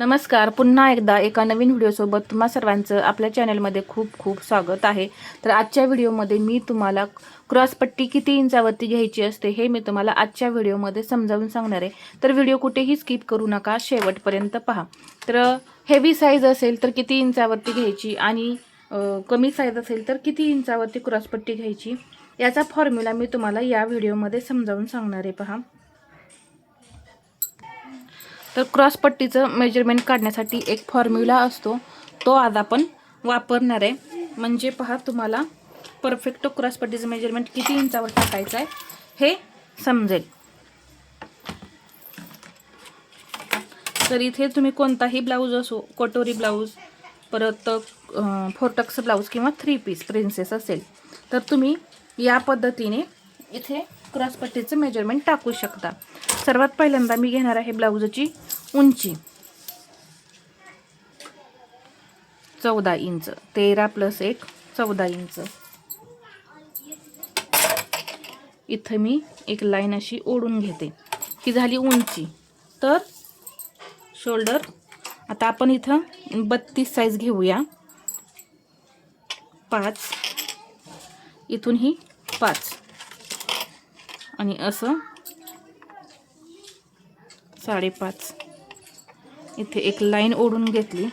नमस्कार. पुन्हा एकदा एका नवीन व्हिडिओसोबत तुम्हा सर्वांचं आपल्या चॅनलमध्ये खूप खूप स्वागत आहे. तर आजच्या व्हिडिओमध्ये मी तुम्हाला क्रॉसपट्टी किती इंचावरती घ्यायची असते हे मी तुम्हाला आजच्या व्हिडिओमध्ये समजावून सांगणार आहे. तर व्हिडिओ कुठेही स्किप करू नका शेवटपर्यंत पहा. तर हेवी साईज असेल तर किती इंचावरती घ्यायची आणि कमी साईज असेल तर किती इंचावरती क्रॉसपट्टी घ्यायची याचा फॉर्म्युला मी तुम्हाला या व्हिडिओमध्ये समजावून सांगणार आहे. पहा. तर क्रॉसपट्टीचं मेजरमेंट काढण्यासाठी एक फॉर्म्युला असतो. तो आज आपण वापरणार आहे. म्हणजे पहा तुम्हाला परफेक्ट क्रॉसपट्टीचं मेजरमेंट किती इंचावर टाकायचं आहे हे समजेल. तर इथे तुम्ही कोणताही ब्लाऊज असो कटोरी ब्लाऊज परत फोरटक्स ब्लाऊज किंवा थ्री पीस प्रिन्सेस असेल तर तुम्ही या पद्धतीने इथे क्रॉसपट्टीचं मेजरमेंट टाकू शकता. सर्वात पहिल्यांदा मी घेणार आहे ब्लाऊजची उंची. चौदा इंच. तेरा प्लस एक चौदा इंच. इथं मी एक लाईन अशी ओढून घेते. ही झाली उंची. तर शोल्डर आता आपण इथं बत्तीस साईज घेऊया. पाच. इथून ही पाच. आणि असं साडेपाच. इथे एक लाईन ओढून घेतली.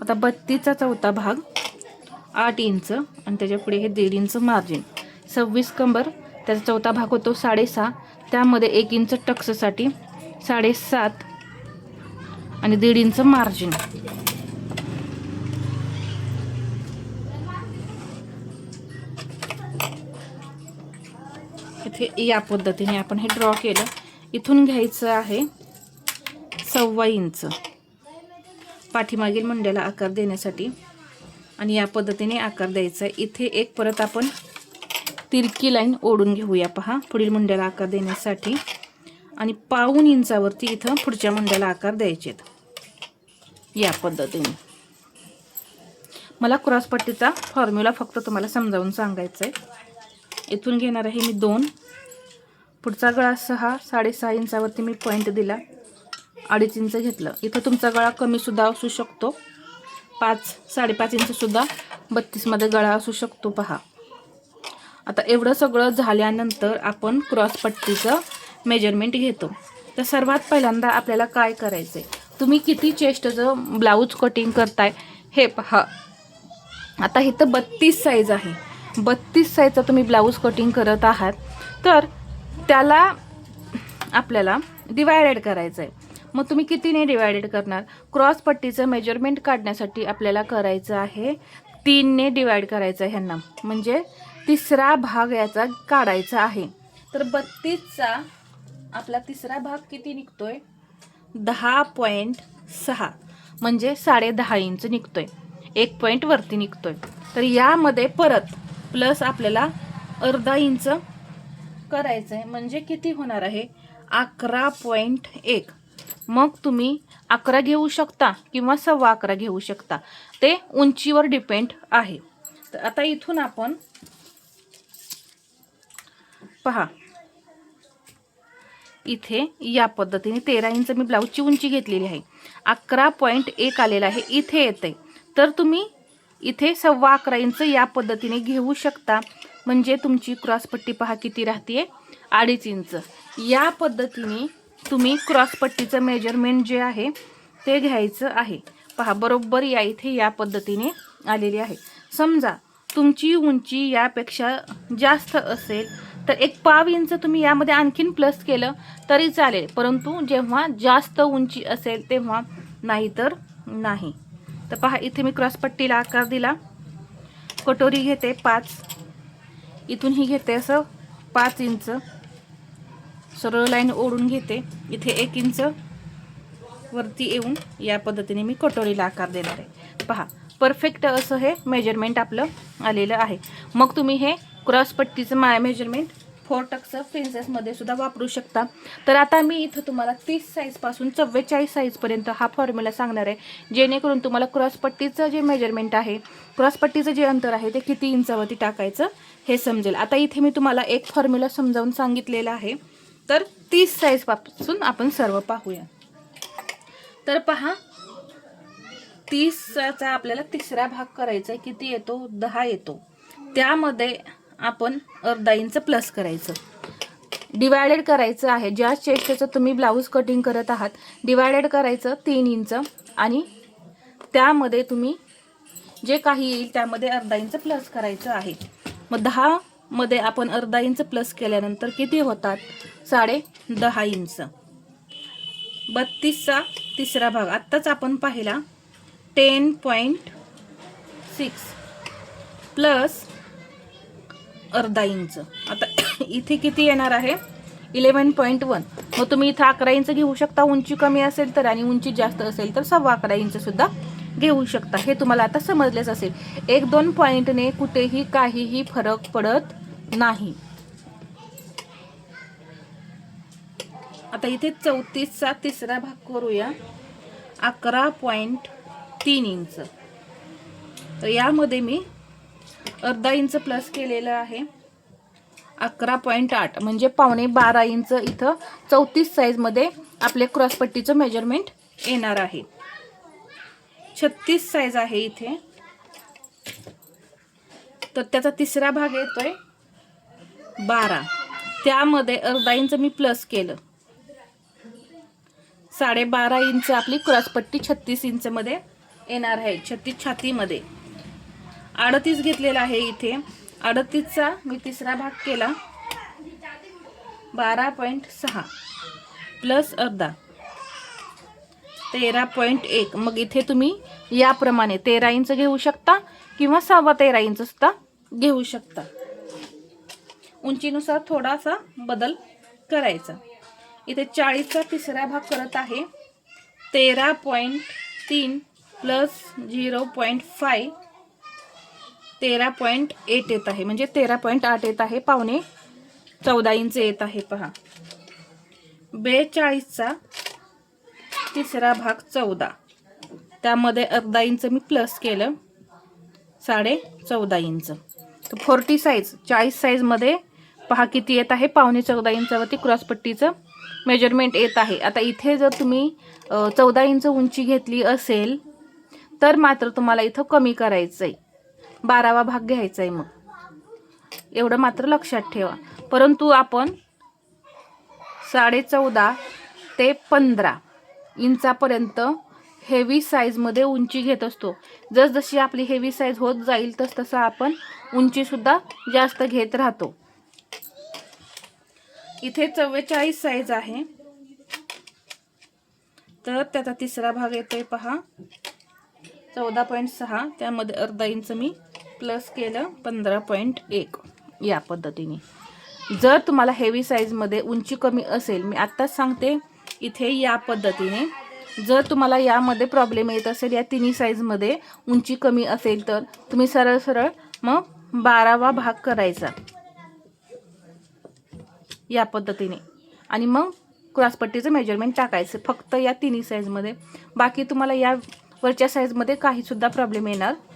आता बत्तीसचा चौथा भाग आठ इंच आणि त्याच्या पुढे हे दीड इंच मार्जिन सव्वीस कंबर त्याचा चौथा भाग होतो साडेसहा. त्यामध्ये एक इंच टक्ससाठी साडेसात आणि दीड इंच मार्जिन इथे या पद्धतीने आपण हे ड्रॉ केलं. इथून घ्यायचं आहे सव्वा इंच. पाठीमागील मुंड्याला आकार देण्यासाठी आणि या पद्धतीने आकार द्यायचा. आहे इथे एक परत आपण तिरकी लाईन ओढून घेऊया पहा. पुढील मुंड्याला आकार देण्यासाठी आणि पाऊन इंचावरती इथं पुढच्या मुंड्याला आकार द्यायचे या पद्धतीने. मला क्रॉसपट्टीचा फॉर्म्युला फक्त तुम्हाला समजावून सांगायचा आहे इथून घेणार आहे मी दोन. पुढचा गळा सहा साडेसहा इंचावरती मी पॉईंट दिला. अडीच इंच घेतलं. इथं तुमचा गळा कमीसुद्धा असू शकतो. पाच साडेपाच इंचसुद्धा बत्तीसमध्ये गळा असू शकतो पहा. आता एवढं सगळं झाल्यानंतर आपण क्रॉसपट्टीचं मेजरमेंट घेतो. तर सर्वात पहिल्यांदा आपल्याला काय करायचं आहे तुम्ही किती चेस्टचं ब्लाऊज कटिंग करताय हे पहा. आता इथं बत्तीस साईज आहे. बत्तीस साईजचा तुम्ही ब्लाऊज कटिंग करत आहात. तर त्याला आपल्याला डिवायडेड करायचं आहे मग तुम्ही कितीने डिवायडेड करणार? क्रॉस पट्टीचं मेजरमेंट काढण्यासाठी आपल्याला करायचं आहे तीनने डिवाईड करायचं आहे ह्यांना. म्हणजे तिसरा भाग याचा काढायचा आहे. तर बत्तीसचा आपला तिसरा भाग किती निघतोय? दहा पॉईंट सहा. म्हणजे साडे दहा इंच निघतोय. एक पॉईंट वरती निघतोय. तर यामध्ये परत प्लस आपल्याला अर्धा इंच करायचं आहे म्हणजे किती होणार आहे? अकरा पॉईंट एक. मग तुम्ही अकरा घेऊ शकता किंवा सव्वा अकरा घेऊ शकता. ते उंचीवर डिपेंड आहे. तर आता इथून आपण पहा. इथे या पद्धतीने तेरा इंच मी ब्लाऊजची उंची घेतलेली आहे. अकरा पॉईंट एक आलेला आहे. इथे येते तर तुम्ही इथे सव्वा अकरा इंच या पद्धतीने घेऊ शकता. म्हणजे तुमची क्रॉसपट्टी पहा किती राहते अडीच इंच. या पद्धतीने तुम्ही क्रॉसपट्टीचं मेजरमेंट जे आहे ते घ्यायचं आहे. पहा बरोबर या इथे या पद्धतीने आलेली आहे. समजा तुमची उंची यापेक्षा जास्त असेल तर एक पाव इंच तुम्ही यामध्ये आणखीन प्लस केलं तरी चालेल. परंतु जेव्हा जास्त उंची असेल तेव्हा नाही तर नाही. तर पहा इथे मी क्रॉसपट्टीला आकार दिला. कटोरी घेते पाच. इथून ही घेते असं पाच इंच. सरळ लाईन ओढून घेते. इथे एक इंच वरती येऊन या पद्धतीने मी कटोरीला आकार देणार आहे. पहा परफेक्ट असं हे मेजरमेंट आपलं आलेलं आहे. मग तुम्ही हे क्रॉसपट्टीचं मा मेजरमेंट फोर टक्स प्रिन्सेसमध्ये सुद्धा वापरू शकता. तर आता मी इथं तुम्हाला तीस साईजपासून चव्वेचाळीस साईजपर्यंत हा फॉर्म्युला सांगणार आहे. जेणेकरून तुम्हाला क्रॉसपट्टीचं जे मेजरमेंट आहे क्रॉसपट्टीचं जे अंतर आहे ते किती इंचावरती टाकायचं हे समजेल. आता इथे मी तुम्हाला एक फॉर्म्युला समजावून सांगितलेला आहे. तर तीस साईजपासून आपण सर्व पाहूया. तर पहा तीसचा आपल्याला तिसरा भाग करायचा आहे किती येतो? दहा येतो. त्यामध्ये आपण अर्धा इंच प्लस करायचं. डिवायडेड करायचं आहे. ज्या चेस्टचं तुम्ही ब्लाऊज कटिंग करत आहात डिवायडेड करायचं तीन इंच आणि त्यामध्ये तुम्ही जे काही येईल त्यामध्ये अर्धा इंच प्लस करायचं आहे. मग दहा मध्ये आपण अर्धा इंच प्लस केल्यानंतर किती होतात? साडे दहा इंच. बत्तीसचा तिसरा भाग. आत्ताच आपण पाहिला. टेन पॉईंट सिक्स प्लस अर्धा इंच. आता इथे किती येणार आहे? इलेवन पॉईंट वन मग तुम्ही इथं अकरा इंच घेऊ शकता. उंची कमी असेल तर आणि उंची जास्त असेल तर सव्वा अकरा इंचसुद्धा घेऊ शकता. हे तुम्हाला आता समजलेच असेल. एक दोन पॉईंटने कुठेही काहीही फरक पडत नाही. आता इथे चौतीसचा तिसरा भाग करूया. अकरा पॉईंट तीन इंच. तर यामध्ये मी अर्धा इंच प्लस केलेलं आहे. अकरा पॉईंट आठ म्हणजे पावणे बारा इंच इथं चौतीस साईजमध्ये आपले क्रॉसपट्टीचं मेजरमेंट येणार आहे. छत्तीस साईज आहे इथे. तर त्याचा तिसरा भाग येतोय बारा. त्यामध्ये अर्धा इंच मी प्लस केलं. साडेबारा इंच आपली क्रॉसपट्टी छत्तीस इंचमध्ये येणार आहे छत्तीस छातीमध्ये. अडतीस घेतलेला आहे इथे. अडतीसचा मी तिसरा भाग केला. बारा पॉईंट सहा. प्लस अर्धा. तेरा पॉईंट एक. मग इथे तुम्ही याप्रमाणे तेरा इंच घेऊ शकता किंवा सव्वा तेरा इंच सुद्धा घेऊ शकता. उंचीनुसार थोडासा बदल करायचा. इथे चाळीसचा तिसरा भाग करत आहे. तेरा पॉईंट तीन प्लस झिरो पॉईंट फाय तेरा पॉईंट एट येत आहे. म्हणजे तेरा पॉईंट आठ येत आहे. पावणे चौदा इंच येत आहे. पहा. बेचाळीसचा तिसरा भाग चौदा. त्यामध्ये अर्धा इंच मी प्लस केलं. साडे चौदा इंच. तर फोर्टी साईज चाळीस साईजमध्ये पहा किती येत आहे. पावणे चौदा इंचावरती क्रॉसपट्टीचं मेजरमेंट येत आहे. आता इथे जर तुम्ही चौदा इंच उंची घेतली असेल तर मात्र तुम्हाला इथं कमी करायचं आहे बारावा भाग घ्यायचा आहे मग. एवढं मात्र लक्षात ठेवा. परंतु आपण साडे चौदा ते पंधरा इंचापर्यंत हेवी साईजमध्ये उंची घेत असतो. जसजशी आपली हेवी साईज होत जाईल तस तसं आपण उंचीसुद्धा जास्त घेत राहतो. इथे चव्वेचाळीस साईज आहे. तर त्याचा तिसरा भाग येतोय पहा. चौदा पॉईंट सहा त्यामध्ये अर्धा इंच मी प्लस केलं पंधरा पॉईंट एक या पद्धतीने. जर तुम्हाला हेवी साईजमध्ये उंची कमी असेल मी आत्ताच सांगते इथे या पद्धतीने. जर तुम्हाला यामध्ये प्रॉब्लेम येत असेल या तिन्ही साईजमध्ये उंची कमी असेल तर तुम्ही सरळ सरळ मग बारावा भाग करायचा. या पद्धतीने. आणि मग क्रॉसपट्टीचं मेजरमेंट टाकायचं. फक्त या तिन्ही साईजमध्ये बाकी तुम्हाला या वरच्या साईजमध्ये काहीसुद्धा प्रॉब्लेम येणार